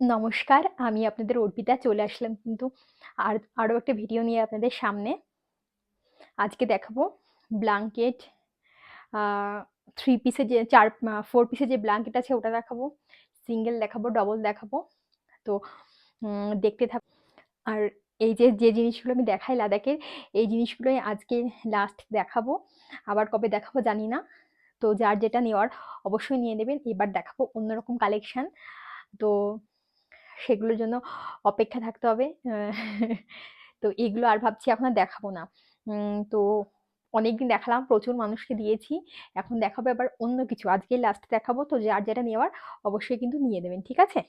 নমস্কার, আমি আপনাদের অর্পিতা চলে আসলাম কিন্তু আর, আরও একটা ভিডিও নিয়ে আপনাদের সামনে। আজকে দেখাবো ব্লাঙ্কেট থ্রি পিসের যে, চার ফোর পিসের যে ব্ল্যাঙ্কেট আছে ওটা দেখাবো সিঙ্গেল দেখাবো ডবল দেখাবো। তো দেখতে থাক, আর এই যে যে জিনিসগুলো আমি দেখাই লাদাখের, এই জিনিসগুলোই আজকে লাস্ট দেখাবো। আবার কবে দেখাবো জানি না। তো যার যেটা নেওয়ার অবশ্যই নিয়ে নেবেন, এবার দেখাবো অন্যরকম কালেকশান তো সেগুলোর জন্য অপেক্ষা থাকতে হবে। তো এগুলো আর ভাবছি এখন আর দেখাবো না। তো অনেকদিন দেখালাম, প্রচুর মানুষকে দিয়েছি। এখন দেখাবো এবার অন্য কিছু। আজকে লাস্ট দেখাবো, তো যার যেটা নেওয়ার অবশ্যই কিন্তু নিয়ে নেবেন, ঠিক আছে?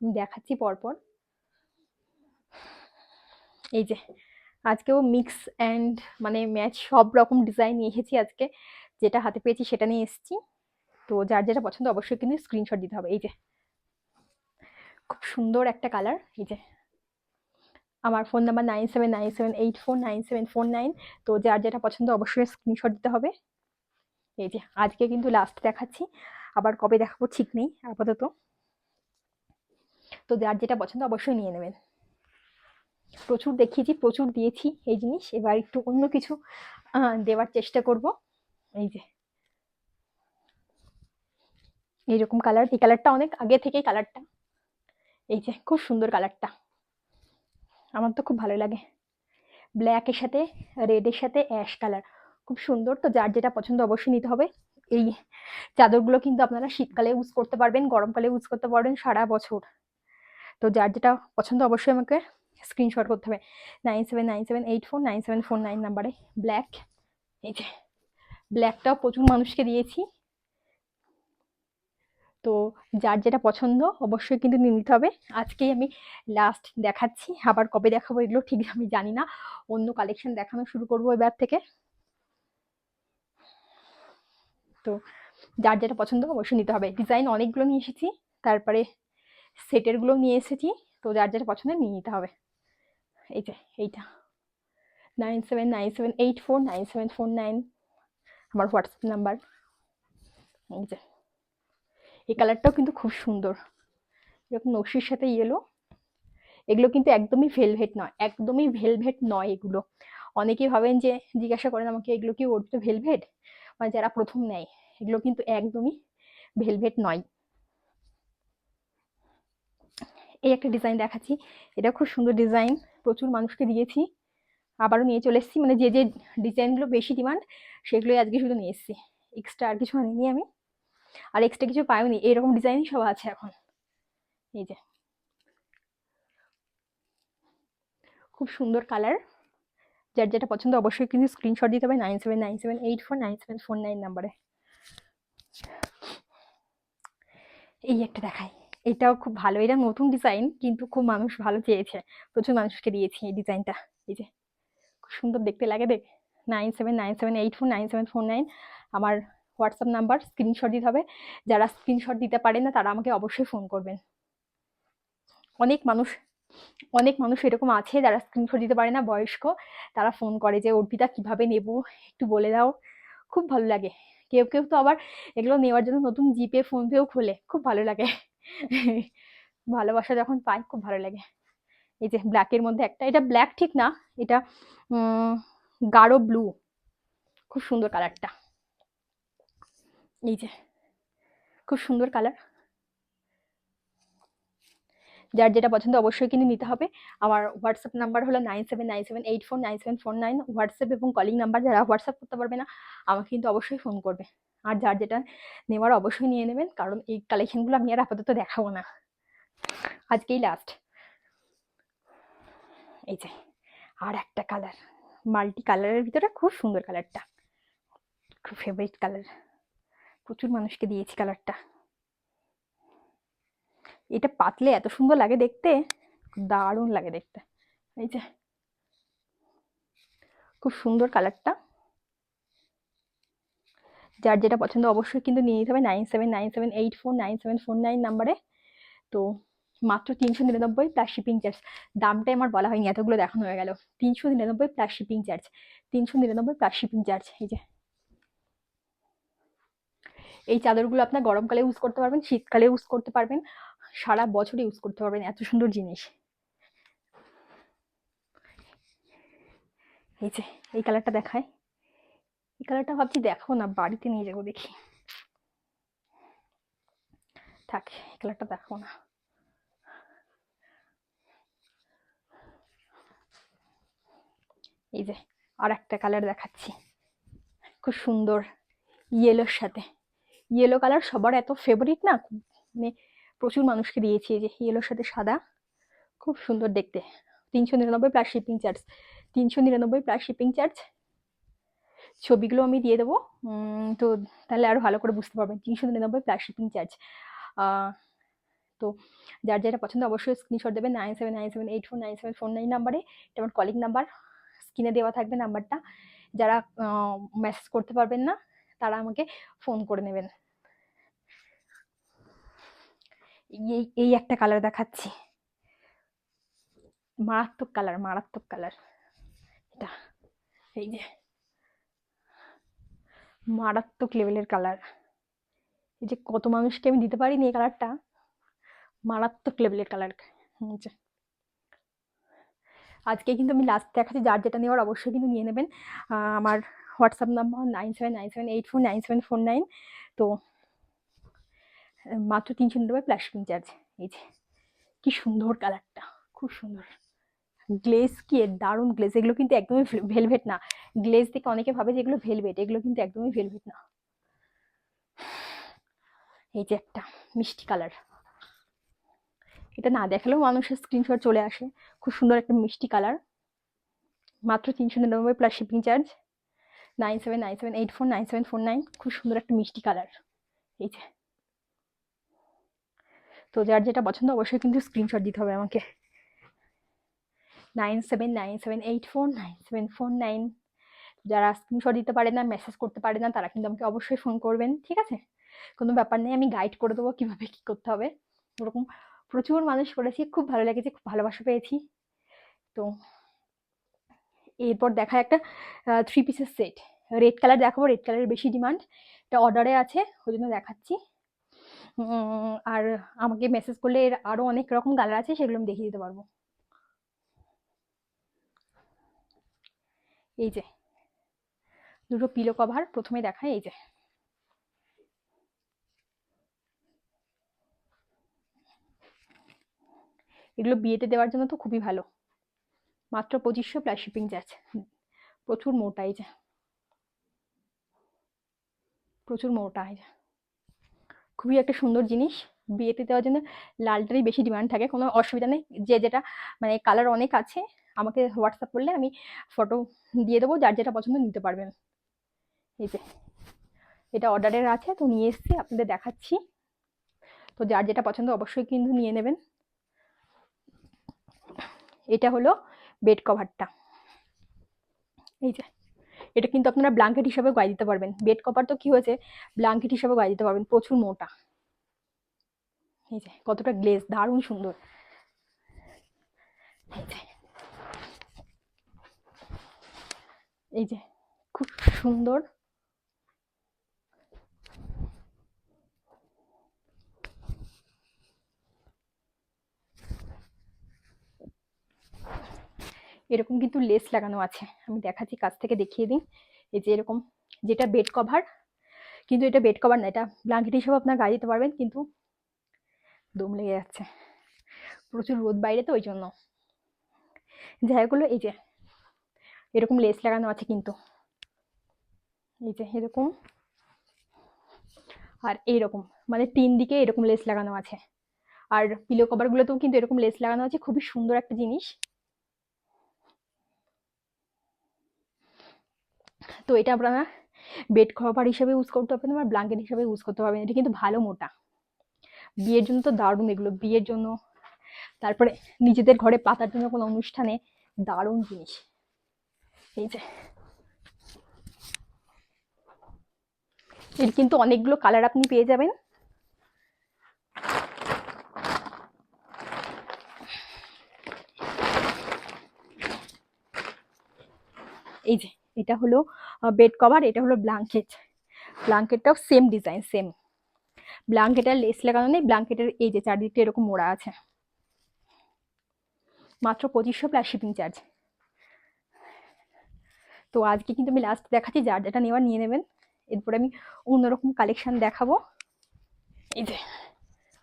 দেখাচ্ছি পরপর। এই যে, আজকেও মিক্স অ্যান্ড মানে ম্যাচ সব রকম ডিজাইন নিয়ে এসেছি আজকে। যেটা হাতে পেয়েছি সেটা নিয়ে এসেছি। তো যার যেটা পছন্দ অবশ্যই কিন্তু স্ক্রিনশট দিতে হবে। এই যে খুব সুন্দর একটা কালার এই যে। আমার phone number nine seven nine seven eight four nine seven four nine তো যার যেটা পছন্দ অবশ্যই স্ক্রিনশট দিতে হবে। এই যে, আজকে কিন্তু লাস্ট দেখাচ্ছি। আবার কবে দেখাবো ঠিক নেই, আপাতত। তো যার যেটা পছন্দ অবশ্যই নিয়ে নেবেন। প্রচুর দেখিয়েছি, প্রচুর দিয়েছি এই জিনিস। এবার একটু অন্য কিছু দেওয়ার চেষ্টা করব। এই যে। এইরকম কালার এই কালারটা অনেক আগে থেকেই কালারটা এই যে, খুব সুন্দর কালারটা আমার তো খুব ভালো লাগে। ব্ল্যাকের সাথে রেডের সাথে অ্যাশ কালার খুব সুন্দর তো, যার যেটা পছন্দ অবশ্যই নিতে হবে। এই চাদরগুলো কিন্তু আপনারা শীতকালে ইউজ করতে পারবেন, গরমকালে ইউজ করতে পারবেন সারা বছর। তো যার যেটা পছন্দ অবশ্যই আমাকে স্ক্রিনশট করতে হবে। Nine seven nine seven eight four nine seven four nine নাম্বারে ব্ল্যাক এই যে ব্ল্যাকটাও প্রচুর মানুষকে দিয়েছি। তো যার যেটা পছন্দ অবশ্যই কিন্তু নিয়ে নিতে হবে। আজকেই আমি লাস্ট দেখাচ্ছি, আবার কবে দেখাবো এগুলো ঠিক আমি জানি না। অন্য কালেকশন দেখানো শুরু করব এবার থেকে। তো যার যেটা পছন্দ অবশ্যই নিতে হবে। ডিজাইন অনেকগুলো নিয়ে এসেছি, তারপরে সেটেরগুলো নিয়ে এসেছি, তো যার যেটা পছন্দ নিয়ে নিতে হবে। এই যে, এইটা। Nine seven nine seven eight four nine seven four nine আমার হোয়াটসঅ্যাপ নাম্বার এই যে। এই কালারটাও কিন্তু খুব সুন্দর। এরকম নকশির সাথে ইয়েলো এগুলো কিন্তু একদমই ভেলভেট নয়, একদমই ভেলভেট নয় এগুলো। অনেকেই ভাবেন যে, জিজ্ঞাসা করেন আমাকে, এগুলো কি ওর ভেলভেট মানে যারা প্রথম নেয়, এগুলো কিন্তু একদমই ভেলভেট নয়। এই একটা ডিজাইন দেখাচ্ছি, এটা খুব সুন্দর ডিজাইন প্রচুর মানুষকে দিয়েছি। আবারও নিয়ে চলে এসেছি মানে যে যে ডিজাইনগুলো বেশি ডিমান্ড সেগুলোই আজকে শুধু নিয়ে এসেছি। এক্সট্রা আর কিছু আনিনি আমি। আর এক্সট্রা কিছু পাইওনি, এরকম ডিজাইনই সব আছে এখন। এই যে। খুব সুন্দর কালার যার যেটা পছন্দ অবশ্যই কিন্তু স্ক্রিনশট দিতে হবে nine seven nine seven eight four nine seven four nine নাম্বারে এই একটা দেখাই। এটাও খুব ভালো, এটা নতুন ডিজাইন কিন্তু খুব মানুষ ভালো চেয়েছে। প্রচুর মানুষকে দিয়েছি এই ডিজাইনটা এই যে, খুব সুন্দর দেখতে লাগে দেখ। Nine seven nine seven eight four nine seven four nine আমার হোয়াটসঅ্যাপ নাম্বার স্ক্রিনশট দিতে হবে। যারা স্ক্রিনশট দিতে পারে না, তারা আমাকে অবশ্যই ফোন করবেন। অনেক মানুষ অনেক মানুষ এরকম আছে যারা স্ক্রিনশট দিতে পারে না, বয়স্ক, তারা ফোন করে যে, অর্পিতা, কীভাবে নেব? একটু বলে দাও। খুব ভালো লাগে। কেউ কেউ তো আবার এগুলো নেওয়ার জন্য নতুন জিপে, ফোনপেও খোলে। খুব ভালো লাগে। ভালোবাসা যখন পাই খুব ভালো লাগে। এই যে ব্ল্যাকের মধ্যে একটা, এটা ব্ল্যাক ঠিক না, এটা গাঢ় ব্লু খুব সুন্দর কালারটা এই যে, খুব সুন্দর কালার যার যেটা পছন্দ অবশ্যই কিন্তু নিতে হবে। আমার হোয়াটসঅ্যাপ নাম্বার হলো nine seven nine seven eight four nine seven four nine WhatsApp এবং কলিং নাম্বার যারা হোয়াটসঅ্যাপ করতে পারবে না, আমাকে কিন্তু অবশ্যই ফোন করবে। আর যার যেটা নেওয়ার অবশ্যই নিয়ে নেবেন, কারণ এই কালেকশনগুলো আমি আর আপাতত দেখাবো না। আজকেই লাস্ট এই যে, আর একটা কালার মাল্টি কালারের ভিতরে খুব সুন্দর কালারটা খুব ফেভারিট কালার প্রচুর মানুষকে দিয়েছি কালারটা এটা পাতলে এত সুন্দর লাগে দেখতে, দারুণ লাগে দেখতে। এই যে, খুব সুন্দর কালারটা যার যেটা পছন্দ অবশ্যই কিন্তু নিয়ে নিতে হবে nine seven nine seven eight four nine seven four nine নাম্বারে তো মাত্র তিনশো নিরানব্বই প্লাস শিপিং চার্জ দামটাই আমার বলা হয়নি, এতগুলো দেখানো হয়ে গেল। তিনশো নিরানব্বই প্লাস শিপিং চার্জ তিনশো নিরানব্বই প্লাস শিপিং চার্জ এই যে। এই চাদরগুলো আপনার গরমকালে ইউজ করতে পারবেন, শীতকালে ইউজ করতে পারবেন, সারা বছর ইউজ করতে পারবেন, এত সুন্দর জিনিস। এই যে, এই কালারটা দেখায় এই কালারটা ভাবছি দেখো না, বাড়িতে নিয়ে যাব দেখি। থাক, এই কালারটা দেখো না। এই যে আর একটা কালার দেখাচ্ছি। খুব সুন্দর ইয়েলোর সাথে। ইয়েলো কালার সবার এত ফেভারিট না? মানে প্রচুর মানুষকে দিয়েছি যে ইয়েলোর সাথে সাদা। খুব সুন্দর দেখতে। তিনশো নিরানব্বই প্লাস শিপিং চার্জ তিনশো নিরানব্বই প্লাস শিপিং চার্জ ছবিগুলো আমি দিয়ে দেবো। তো তাহলে আরও ভালো করে বুঝতে পারবেন। তিনশো নিরানব্বই প্লাস শিপিং চার্জ তো যার যেটা পছন্দ অবশ্যই স্ক্রিনশট দেবেন। Nine seven nine seven eight four nine seven four nine নাম্বারে এটা আমার কলিগ নাম্বার স্ক্রিনে দেওয়া থাকবে নাম্বারটা যারা মেসেজ করতে পারবেন না তারা আমাকে ফোন করে নেবেন। এই এই একটা কালার দেখাচ্ছি। মারাত্মক কালার মারাত্মক কালার এটা, এই যে, মারাত্মক লেভেলের কালার এই যে কত মানুষকে আমি দিতে পারিনি এই কালারটা মারাত্মক লেভেলের কালার আজকে কিন্তু আমি লাস্ট দেখাচ্ছি, যার যেটা নেওয়ার অবশ্যই কিন্তু নিয়ে নেবেন। আমার WhatsApp number nine seven nine seven eight four nine seven four nine. তো মাত্র তিনশো নিরানব্বই প্লাস শিপিং চার্জ এই যে, কী সুন্দর কালারটা খুব সুন্দর। গ্লেজ কি দারুণ গ্লেজ এগুলো কিন্তু একদমই ভেলভেট না। গ্লেজ দেখে অনেকে ভাবে যে এগুলো ভেলভেট এগুলো কিন্তু একদমই ভেলভেট না। এই যে একটা মিষ্টি কালার এটা না দেখালেও মানুষের স্ক্রিনশট চলে আসে। খুব সুন্দর একটা মিষ্টি কালার মাত্র তিনশো নিরানব্বই plus shipping charge nine seven nine seven, eight four, nine seven, four nine, খুব সুন্দর একটা মিষ্টি কালার। এই যে। তো যার যেটা পছন্দ অবশ্যই কিন্তু স্ক্রিনশট দিতে হবে আমাকে। Nine seven nine seven, eight four, nine seven, four nine. যারা স্ক্রিনশট দিতে পারে না মেসেজ করতে পারে না, তারা কিন্তু আমাকে অবশ্যই ফোন করবেন, ঠিক আছে? কোনো ব্যাপার নেই, আমি গাইড করে দেবো কীভাবে কী করতে হবে। ওরকম প্রচুর মানুষ করেছি খুব ভালো লেগেছে, খুব ভালোবাসা পেয়েছি। তো এরপর দেখা একটা থ্রি পিসের সেট রেড কালার দেখাবো রেড কালারের বেশি ডিমান্ড এটা অর্ডারে আছে ওই জন্য দেখাচ্ছি আর আমাকে মেসেজ করলে এর আরও অনেক রকম কালার আছে, সেগুলো আমি দেখিয়ে দিতে পারব। এই যে, দুটো পিলো কভার প্রথমে দেখায়, এই যে। এগুলো বিয়েতে দেওয়ার জন্য তো খুবই ভালো। মাত্র পঁচিশশো প্লাস শিপিং চার্জ প্রচুর মোটা এই যে। প্রচুর মোটা এই যে। খুবই একটা সুন্দর জিনিস। বিয়েতে দেওয়ার জন্য লালটারই বেশি ডিমান্ড থাকে। কোনো অসুবিধা নেই। যে যেটা মানে কালার অনেক আছে, আমাকে হোয়াটসঅ্যাপ করলে আমি ফটো দিয়ে দেবো। যার যেটা পছন্দ নিতে পারবেন। এই যে, এটা অর্ডারের আছে। তো নিয়ে এসেছি, আপনাদের দেখাচ্ছি। তো যার যেটা পছন্দ অবশ্যই কিন্তু নিয়ে নেবেন। এটা হলো বেড কভারটা এই যে, এটা কিন্তু আপনারা ব্ল্যাঙ্কেট হিসাবে গায়ে দিতে পারবেন। বেড কভার তো কী হয়েছে? ব্ল্যাঙ্কেট হিসাবে গায়ে দিতে পারবেন, প্রচুর মোটা। এই যে, কতটা গ্লেজ দারুণ সুন্দর। এই যে এই যে, খুব সুন্দর এরকম কিন্তু লেস লাগানো আছে। আমি দেখাচ্ছি, কাছ থেকে দেখিয়ে দিই। এই যে এরকম, যেটা বেড কভার কিন্তু এটা বেড কভার না, এটা ব্ল্যাঙ্কেট হিসেবে আপনার গায়ে দিতে পারবেন, কিন্তু দম লেগে যাচ্ছে। প্রচুর রোদ বাইরে তো, ওই জন্য। জায়গাগুলো এই যে, এরকম লেস লাগানো আছে কিন্তু। এই যে, এরকম। আর এইরকম মানে তিন দিকে এরকম লেস লাগানো আছে। আর পিলো কভারগুলোতেও কিন্তু এরকম লেস লাগানো আছে, খুবই সুন্দর একটা জিনিস। তো এটা আপনারা বেড কভার হিসেবে ইউজ করতে পারবেন আর ব্ল্যাঙ্কেট হিসেবে ইউজ করতে পারবেন এটা কিন্তু ভালো মোটা। বিয়ের জন্য তো দারুণ এগুলো। বিয়ের জন্য তারপরে নিজেদের ঘরে পাতার জন্য কোনো অনুষ্ঠানে দারুণ জিনিস। এই যে। এর কিন্তু অনেকগুলো কালার আপনি পেয়ে যাবেন। এই যে, এটা হলো বেড কভার এটা হলো ব্ল্যাঙ্কেট ব্ল্যাঙ্কেটটাও সেম ডিজাইন সেম ব্ল্যাঙ্কেটের লেস লাগানো নেই ব্ল্যাঙ্কেটের এই যে চারদিকটা এরকম মোড়া আছে। মাত্র পঁচিশশো প্লাস শিপিং চার্জ তো আজকে কিন্তু আমি লাস্ট দেখাচ্ছি, যার যেটা নেওয়ার নিয়ে নেবেন। এরপরে আমি অন্যরকম কালেকশান দেখাবো। এই যে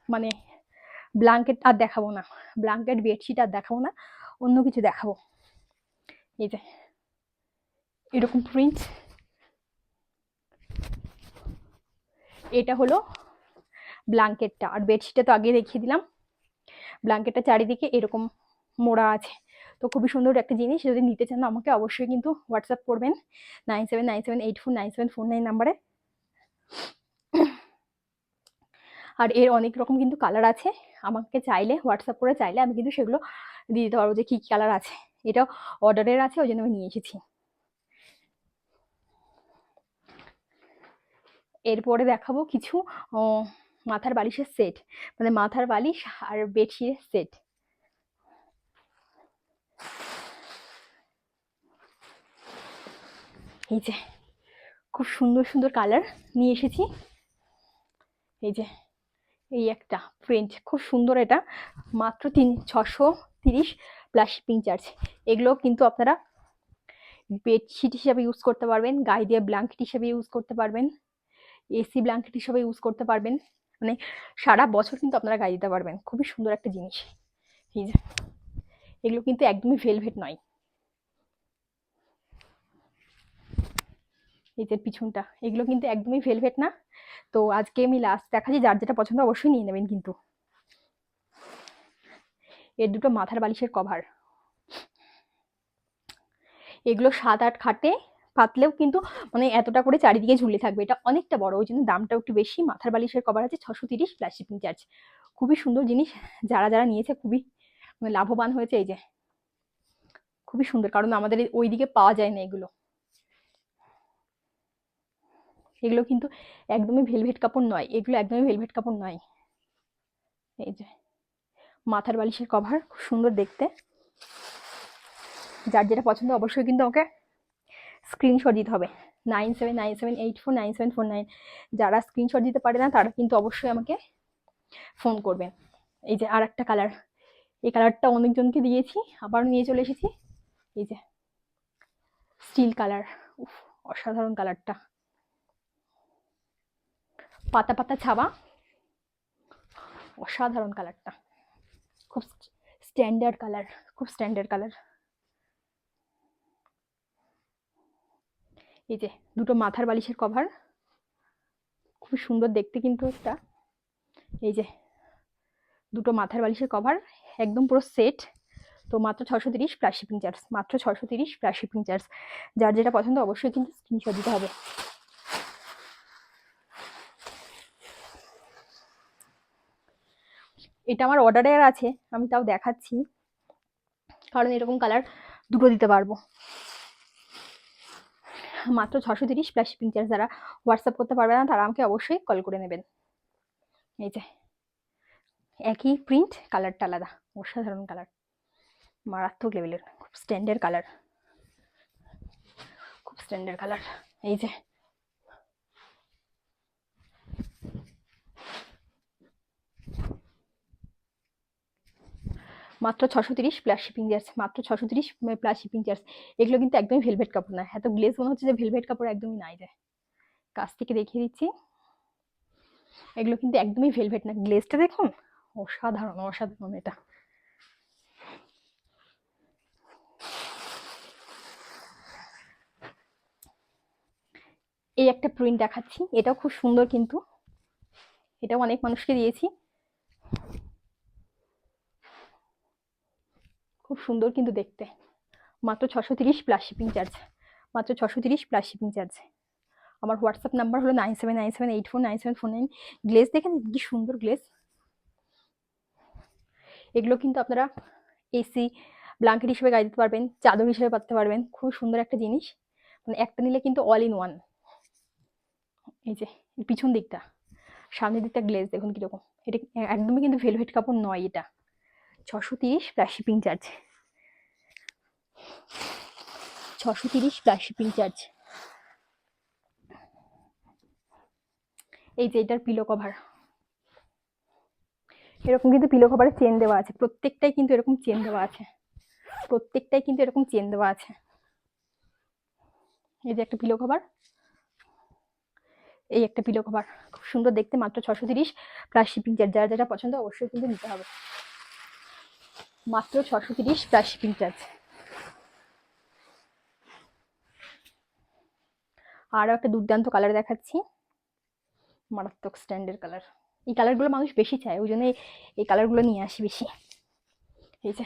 মানে ব্ল্যাঙ্কেট আর দেখাবো না। ব্ল্যাঙ্কেট বেডশিট আর দেখাবো না, অন্য কিছু দেখাবো। এই যে এরকম প্রিন্ট এটা হলো ব্ল্যাঙ্কেটটা। আর বেডশিটটা তো আগে দেখিয়ে দিলাম। ব্ল্যাঙ্কেটটা চারিদিকে এরকম মোড়া আছে। তো খুবই সুন্দর একটা জিনিস। যদি নিতে চান আমাকে অবশ্যই কিন্তু হোয়াটসঅ্যাপ করবেন। Nine seven nine seven, eight four, nine seven, four, nine নাম্বারে। আর এর অনেক রকম কিন্তু কালার আছে। আমাকে চাইলে হোয়াটসঅ্যাপ করে চাইলে আমি কিন্তু সেগুলো দিয়ে দিতে পারব যে কী কী কালার আছে। এটা অর্ডারের আছে, ওই জন্য আমি নিয়ে এসেছি। এরপরে দেখাবো কিছু মাথার বালিশের সেট মানে মাথার বালিশ আর বেডশিটের সেট এই যে, খুব সুন্দর সুন্দর কালার নিয়ে এসেছি। এই যে, এই একটা প্রিন্ট খুব সুন্দর এটা। মাত্র তিন, ছশো তিরিশ প্লাস শিপিং চার্জ এগুলো কিন্তু আপনারা বেডশিট হিসাবে ইউজ করতে পারবেন, গায়ে দিয়ে ব্ল্যাঙ্কেট হিসাবে ইউজ করতে পারবেন। এসি ব্ল্যাঙ্কেট হিসাবে ইউজ করতে পারবেন। মানে সারা বছর কিন্তু আপনারা গায়ে দিতে পারবেন। খুবই সুন্দর একটা জিনিস। এই যে, এগুলো কিন্তু একদমই ভেলভেট নয়। এই যে পিছনটা, এগুলো কিন্তু একদমই ভেলভেট না। তো আজকে আমি লাস্ট দেখা দেখাচ্ছি, যার যেটা পছন্দ অবশ্যই নিয়ে নেবেন কিন্তু। এর দুটো মাথার বালিশের কভার এগুলো সাত আট খাটে পাতলেও কিন্তু মানে এতটা করে চারিদিকে ঝুলে থাকবে। এটা অনেকটা বড়, ওই জন্য দামটাও একটু বেশি। মাথার বালিশের কভার আছে ছশো তিরিশ প্লাস শিপিং চার্জ খুবই সুন্দর জিনিস, যারা যারা নিয়েছে খুবই মানে লাভবান হয়েছে এই যে। খুবই সুন্দর, কারণ আমাদের ওইদিকে পাওয়া যায় না এগুলো। এগুলো কিন্তু একদমই ভেলভেট কাপড় নয়, এগুলো একদমই ভেলভেট কাপড় নয়। এই যে, মাথার বালিশের কভার খুব সুন্দর দেখতে। যার যেটা পছন্দ অবশ্যই কিন্তু আমাকে স্ক্রিনশট দিতে হবে। Nine seven nine seven eight four nine seven four nine যারা স্ক্রিনশট দিতে পারে না, তারা কিন্তু অবশ্যই আমাকে ফোন করবেন এই যে আর একটা কালার এই কালারটা অনেকজনকে দিয়েছি আবার নিয়ে চলে এসেছি। এই যে স্টিল কালার উফ, অসাধারণ কালারটা পাতা পাতা ছাবা। অসাধারণ কালারটা খুব স্ট্যান্ডার্ড কালার খুব স্ট্যান্ডার্ড কালার এই যে দুটো মাথার বালিশের কভার খুব সুন্দর দেখতে কিন্তু একটা। এই যে দুটো মাথার বালিশের কভার একদম পুরো সেট তো মাত্র ছশো তিরিশ প্লাস শিপিং চার্জ মাত্র ছশো তিরিশ প্লাস শিপিং চার্জ যার যেটা পছন্দ অবশ্যই কিন্তু স্ক্রিনশট দিতে হবে। এটা আমার অর্ডারের আছে, আমি তাও দেখাচ্ছি। কারণ এরকম কালার দুটো দিতে পারব। মাত্র ছশো তিরিশ প্লাস শিপিং চার্জ যারা হোয়াটসঅ্যাপ করতে পারবে না, তারা আমাকে অবশ্যই কল করে নেবেন। এই যে, একই প্রিন্ট কালারটা আলাদা, অসাধারণ কালার মারাত্মক লেভেলের খুব স্ট্যান্ডার্ড কালার খুব স্ট্যান্ডার্ড কালার এই যে মাত্র ছশো তিরিশ প্লাস শিপিং চার্জ মাত্র ছশো তিরিশ প্লাস শিপিং চার্জ এগুলো কিন্তু একদমই ভেলভেট কাপড় না। এত গ্লেজ মনে হচ্ছে যে ভেলভেট কাপড় একদমই নাই যায় কাছ থেকে দেখিয়ে দিচ্ছি। এগুলো কিন্তু একদমই ভেলভেট না। গ্লেজটা দেখুন, অসাধারণ অসাধারণ এটা। এই একটা প্রিন্ট দেখাচ্ছি। এটাও খুব সুন্দর কিন্তু। এটাও অনেক মানুষকে দিয়েছি। খুব সুন্দর কিন্তু দেখতে। মাত্র ছশো তিরিশ প্লাস শিপিং চার্জ মাত্র ছশো তিরিশ প্লাস শিপিং চার্জ আমার হোয়াটসঅ্যাপ নাম্বার হলো nine seven nine seven eight four nine seven four nine glaze দেখেন কি সুন্দর গ্লেজ এগুলো কিন্তু আপনারা এসি ব্ল্যাঙ্কেট হিসেবে গায়ে দিতে পারবেন, চাদর হিসেবে পাততে পারবেন খুব সুন্দর একটা জিনিস। মানে একটা নিলে কিন্তু অল ইন ওয়ান এই যে, পিছন দিকটা। সামনের দিকটা গ্লেজ দেখুন কীরকম। এটা একদমই কিন্তু ভেলভেট কাপড় নয় এটা। ছশো তিরিশ প্লাস শিপিং চার্জ। ছশো তিরিশ প্লাস শিপিং চার্জ। এই যে এটার পিলো কভার এরকম কিন্তু পিলো কভারের চেন দেওয়া আছে। প্রত্যেকটাই কিন্তু এরকম চেন দেওয়া আছে। প্রত্যেকটাই কিন্তু এরকম চেন দেওয়া আছে। এই যে একটা পিলো কভার এই একটা পিলো কভার খুব সুন্দর দেখতে মাত্র ছশো তিরিশ প্লাস শিপিং চার্জ। যারা যারা পছন্দ, অবশ্যই কিন্তু নিতে হবে। মাত্র ছশো তিরিশ প্লাস শিপিং চার্জ আরও একটা দুর্দান্ত কালার দেখাচ্ছি। মারাত্মক স্ট্যান্ডের কালার এই কালারগুলো মানুষ বেশি চায়, ওই জন্য এই কালারগুলো নিয়ে আসি বেশি। এই যে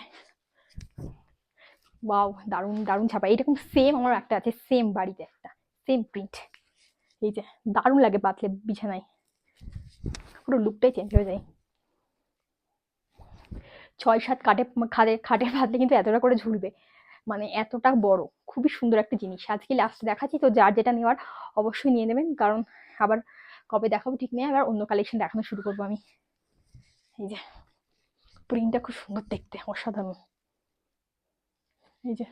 বাউ দারুণ দারুণ ছাপা। এইরকম সেম আমার একটা আছে সেম বাড়িতে একটা সেম প্রিন্ট এই যে, দারুণ লাগে পাতলে বিছানায়। পুরো লুকটাই চেঞ্জ হয়ে যায়। ছয় সাত কাটে খাটে খাটে পাতলে কিন্তু এতটা করে ঝুলবে। মানে এতটা বড়, খুবই সুন্দর একটা জিনিস। আজকে লাস্ট দেখাচ্ছি, তো যার যেটা নেওয়ার অবশ্যই নিয়ে নেবেন। কারণ আবার কবে দেখাবো ঠিক নেই, আবার অন্য কালেকশন দেখানো শুরু করব আমি। এই যে প্রিন্টটা খুব সুন্দর দেখতে, অসাধারণ। এই যে,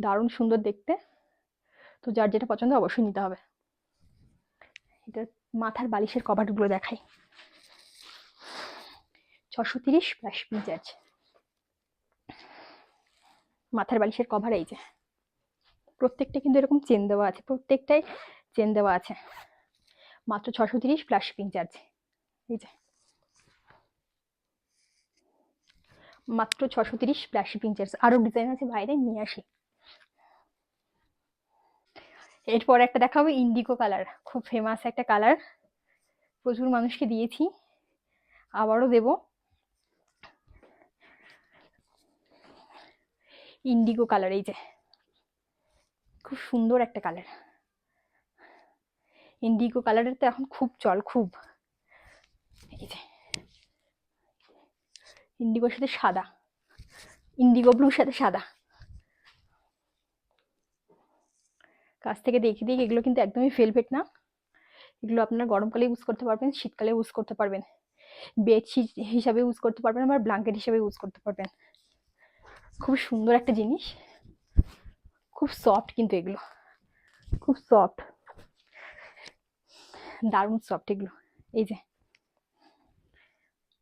দারুণ সুন্দর দেখতে। তো যার যেটা পছন্দ অবশ্যই নিতে হবে। এটা মাথার বালিশের কভারগুলো দেখাই। ছশো তিরিশ প্লাস চার্জ মাথার বালিশের কভার এই যে। প্রত্যেকটা কিন্তু এরকম চেন দেওয়া আছে, প্রত্যেকটাই চেন দেওয়া আছে। মাত্র ছশো তিরিশ প্লাস শিপিং চার্জ এই যে। মাত্র ছশো তিরিশ প্লাস শিপিং চার্জ আরও ডিজাইন আছে বাইরে, নিয়ে আসি। এরপর একটা দেখাবো ইন্ডিগো কালার খুব ফেমাস একটা কালার প্রচুর মানুষকে দিয়েছি। আবারও দেব। ইন্ডিগো কালার এই যে। খুব সুন্দর একটা কালার ইন্ডিগো কালারের তো এখন খুব চল, খুব। এই যে। ইন্ডিগোর সাথে সাদা। ইন্ডিগো ব্লুর সাথে সাদা। কাছ থেকে দেখে দিই এগুলো কিন্তু একদমই ফেলভেট না। এগুলো আপনারা গরমকালে ইউজ করতে পারবেন শীতকালে ইউজ করতে পারবেন। বেডশিট হিসাবে ইউজ করতে পারবেন, আবার ব্ল্যাঙ্কেট হিসাবে ইউজ করতে পারবেন। খুব সুন্দর একটা জিনিস। খুব সফট কিন্তু এগুলো। খুব সফট দারুণ সফট এগুলো। এই যে।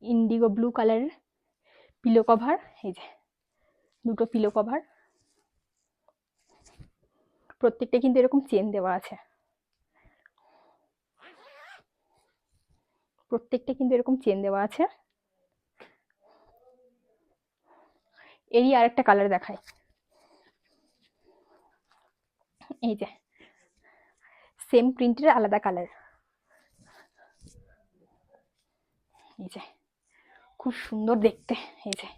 ইন্ডিগো ব্লু কালারের পিলো কভার এই যে। দুটো পিলো কভার প্রত্যেকটা কিন্তু এরকম চেন দেওয়া আছে। প্রত্যেকটা কিন্তু এরকম চেন দেওয়া আছে। এরই আরেকটা কালার দেখায় এই যে সেম প্রিন্টের আলাদা কালার এই যে, খুব সুন্দর দেখতে, এই যে।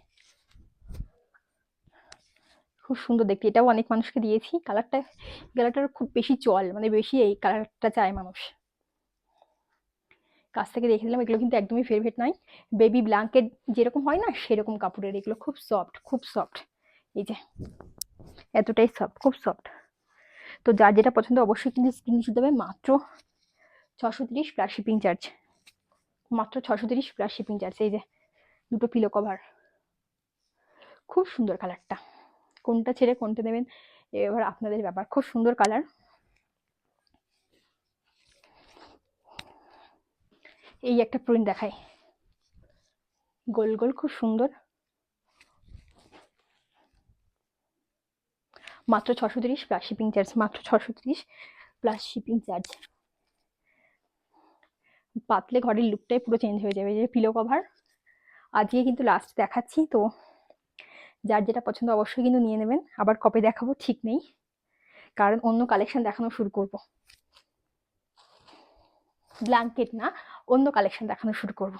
খুব সুন্দর দেখতে, এটাও অনেক মানুষকে দিয়েছি। কালারটা কালারটার খুব বেশি চল মানে বেশি এই কালারটা চায় মানুষ। কাছ থেকে দেখে দিলাম, এগুলো কিন্তু একদমই ফেভারিট নয়। বেবি ব্ল্যাঙ্কেট যেরকম হয় না, সেরকম কাপড়ের, এগুলো খুব সফট খুব সফট এই যে, এতটাই সফট খুব সফট তো যার যেটা পছন্দ অবশ্যই কিন্তু স্ক্রিনশট দেবে, মাত্র ছশো তিরিশ প্লাস শিপিং চার্জ মাত্র ছশো তিরিশ প্লাস শিপিং চার্জ এই যে, দুটো পিলো কভার খুব সুন্দর কালারটা কোনটা ছেড়ে কোনটা নেবেন এবার আপনাদের ব্যাপার। খুব সুন্দর কালার এই একটা প্রিন্ট দেখাই। গোল গোল, খুব সুন্দর। মাত্র ছশো তিরিশ প্লাস শিপিং চার্জ মাত্র ছশো তিরিশ প্লাস শিপিং চার্জ পাতলে ঘরের লুকটাই পুরো চেঞ্জ হয়ে যাবে যে পিলো কভার আজকে কিন্তু লাস্ট দেখাচ্ছি, তো যার যেটা পছন্দ অবশ্যই কিন্তু নিয়ে নেবেন। আবার কবে দেখাবো ঠিক নেই, কারণ অন্য কালেকশন দেখানো শুরু করব। ব্ল্যাঙ্কেট না অন্য কালেকশন দেখানো শুরু করব।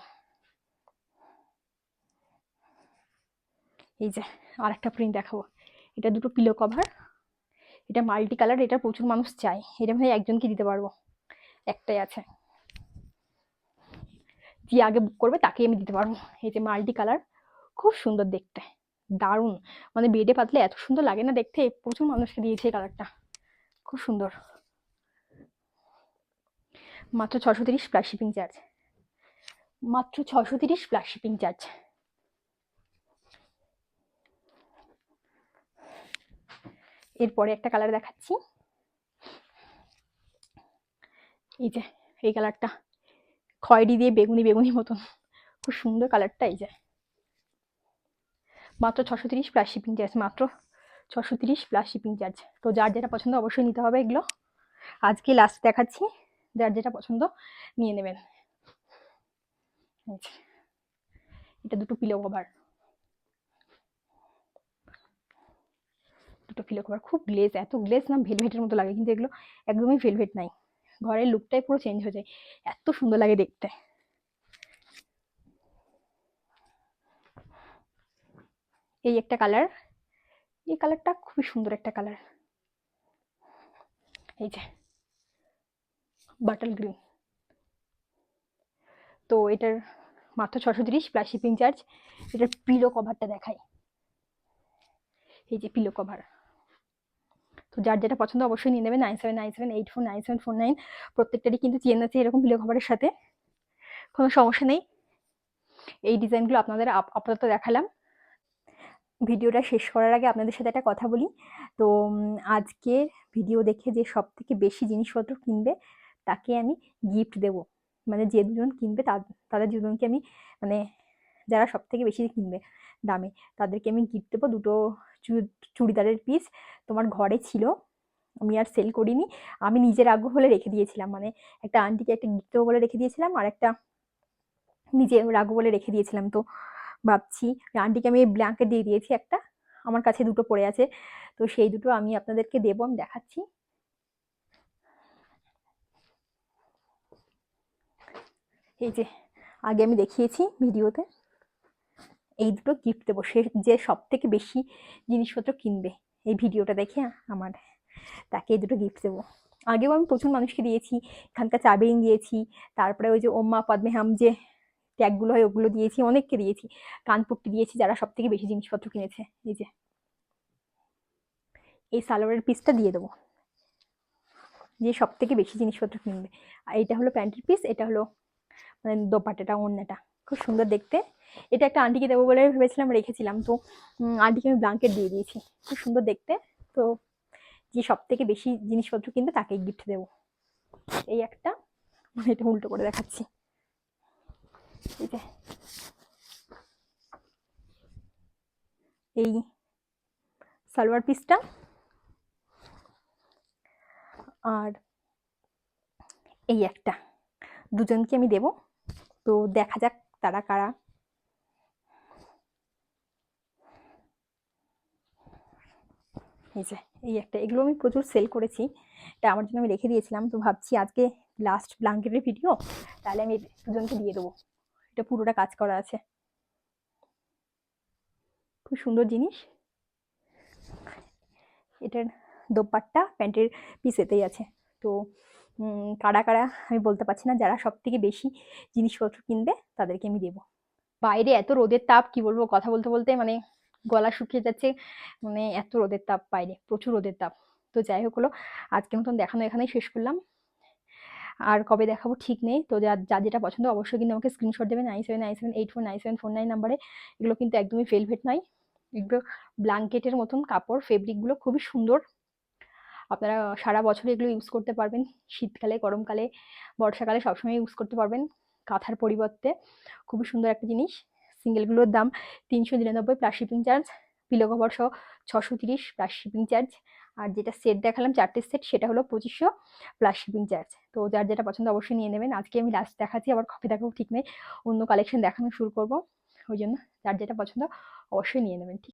এই যে আর একটা প্রিন্ট দেখাবো। এটা দুটো পিলো কভার এটা মাল্টি কালার এটা প্রচুর মানুষ চায়। এটা ভাই একজনকে দিতে পারব। একটাই আছে। যে আগে বুক করবে তাকেই আমি দিতে পারব। এই যে মাল্টি কালার খুব সুন্দর দেখতে। দারুণ। মানে বেডে পাতলে এত সুন্দর লাগে না দেখতে, প্রচুর মানুষকে দিয়েছে এই কালারটা খুব সুন্দর। মাত্র ছশো তিরিশ প্লাস শিপিং চার্জ মাত্র ছশো তিরিশ প্লাস শিপিং চার্জ এরপরে একটা কালার দেখাচ্ছি। এই যে, এই কালারটা খয়েরি দিয়ে বেগুনি বেগুনি মতন। খুব সুন্দর কালারটা এই যে। মাত্র ছশো তিরিশ প্লাস শিপিং চার্জ মাত্র ছশো তিরিশ প্লাস শিপিং চার্জ তো যার যেটা পছন্দ অবশ্যই নিতে হবে এগুলো। আজকে লাস্ট দেখাচ্ছি। যার যেটা পছন্দ নিয়ে নেবেন। এটা দুটো পিলো কভার দুটো পিলো কভার খুব গ্লেজ এত গ্লেজ না ভেলভেটের মতো লাগে, কিন্তু এগুলো একদমই ভেলভেট নাই। ঘরের লুকটাই পুরো চেঞ্জ হয়ে যায়। এত সুন্দর লাগে দেখতে। এই একটা কালার এই কালারটা খুবই সুন্দর একটা কালার এই যে বাটাল গ্রিন। তো এটার মাত্র ছশো তিরিশ প্লাস শিপিং চার্জ। এটার পিলো কভারটা দেখাই। এই যে পিলো কভার তো যার যেটা পছন্দ অবশ্যই নিয়ে নেবেন nine seven nine seven eight four nine seven four nine. প্রত্যেকটারই কিন্তু চেন আছে এরকম পিলো কভারের সাথে। কোনো সমস্যা নেই। এই ডিজাইনগুলো আপনাদের আপ- আপাতত দেখালাম। ভিডিওটা শেষ করার আগে আপনাদের সাথে একটা কথা বলি। তো আজকে ভিডিও দেখে যে সব থেকে বেশি জিনিসপত্র কিনবে তাকে আমি গিফট দেব। মানে যে দুজন কিনবে তাদের দুজনকে আমি মানে যারা সব থেকে বেশি কিনবে দামে, তাদেরকে আমি গিফট দেবো। দুটো চুড়িদারের পিস তোমার ঘরে ছিল, আমি আর সেল করিনি। আমি নিজের আগ্রহ হলে রেখে দিয়েছিলাম। মানে একটা আন্টিকে একটা গিফট দেবো বলে রেখে দিয়েছিলাম আর একটা নিজে রাখব বলে রেখে দিয়েছিলাম। তো ভাবছি আন্টিকে আমি ব্ল্যাঙ্কেট দিয়ে দিয়েছি একটা। আমার কাছে দুটো পড়ে আছে। তো সেই দুটো আমি আপনাদেরকে দেবো, আমি দেখাচ্ছি। এই যে আগে আমি দেখিয়েছি ভিডিওতে, এই দুটো গিফট দেবো। সে যে সব থেকে বেশি জিনিসপত্র কিনবে এই ভিডিওটা দেখে আমার, তাকে এই দুটো গিফট দেবো। আগেও আমি প্রচুর মানুষকে দিয়েছি, এখানকার চাবিরিং দিয়েছি, তারপরে ওই যে ওম্মা পদ্মে হাম যে ট্যাগগুলো হয় ওগুলো দিয়েছি, অনেককে দিয়েছি। কানপুরটি দিয়েছি, যারা সব থেকে বেশি জিনিসপত্র কিনেছে। এই যে, এই সালোয়ারের পিসটা দিয়ে দেবো। যে সব থেকে বেশি জিনিসপত্র কিনবে। আর এটা হলো প্যান্টের পিস এটা হলো মানে দোপাট্টাটা, ওড়নাটা। খুব সুন্দর দেখতে। এটা একটা আন্টিকে দেবো বলে ভেবেছিলাম, রেখেছিলাম। তো আন্টিকে আমি ব্ল্যাঙ্কেট দিয়ে দিয়েছি। খুব সুন্দর দেখতে। তো, যে সব থেকে বেশি জিনিসপত্র কিনবে তাকে গিফট দেবো। এই একটা। মানে এটা উল্টো করে দেখাচ্ছি। এই সালোয়ার পিসটা আর এই একটা। দুজনকে আমি দেব। তো দেখা যাক তারা কারা। এই যে, এই একটা, এগুলো আমি প্রচুর সেল করেছি। এটা আমার জন্য আমি রেখে দিয়েছিলাম, তো ভাবছি আজকে লাস্ট ব্ল্যাঙ্কেটের ভিডিও তাহলে আমি দুজনকে দিয়ে দেবো। এটা পুরোটা কাজ করা আছে। খুব সুন্দর জিনিস। এটার দোপাট্টা, প্যান্টের পিসেতেই আছে। তো কারা কারা আমি বলতে পারছি না, যারা সব থেকে বেশি জিনিসপত্র কিনবে তাদেরকে আমি দেবো। বাইরে এত রোদের তাপ, কি বলব, কথা বলতে বলতে মানে গলা শুকিয়ে যাচ্ছে মানে এত রোদের তাপ বাইরে, প্রচুর রোদের তাপ। তো যাই হোক হলো, আজকে মতন দেখানো এখানেই শেষ করলাম। আর কবে দেখাবো ঠিক নেই, তো যা যা যেটা পছন্দ অবশ্যই কিন্তু আমাকে স্ক্রিনশট দেবেন nine seven nine seven eight four nine seven four nine নাম্বারে এগুলো কিন্তু একদমই ভেলভেট নয়, এগুলো ব্ল্যাঙ্কেটের মতন কাপড় ফেব্রিকগুলো খুবই সুন্দর। আপনারা সারা বছর এগুলো ইউজ করতে পারবেন। শীতকালে, গরমকালে, বর্ষাকালে সবসময় ইউজ করতে পারবেন কাঁথার পরিবর্তে। খুবই সুন্দর একটা জিনিস। সিঙ্গেলগুলোর দাম তিনশো নিরানব্বই plus shipping charge pillow cover সহ ছশো তিরিশ প্লাস শিপিং চার্জ আর যেটা সেট দেখালাম চারটে সেট সেটা হলো পঁচিশশো প্লাস শিপিং চার্জ তো যার যেটা পছন্দ অবশ্যই নিয়ে নেবেন। আজকে আমি লাস্ট দেখাচ্ছি, আবার কবে দেখাবো, ঠিক নেই। অন্য কালেকশন দেখানো শুরু করব। ওই জন্য যার যেটা পছন্দ অবশ্যই নিয়ে নেবেন, ঠিক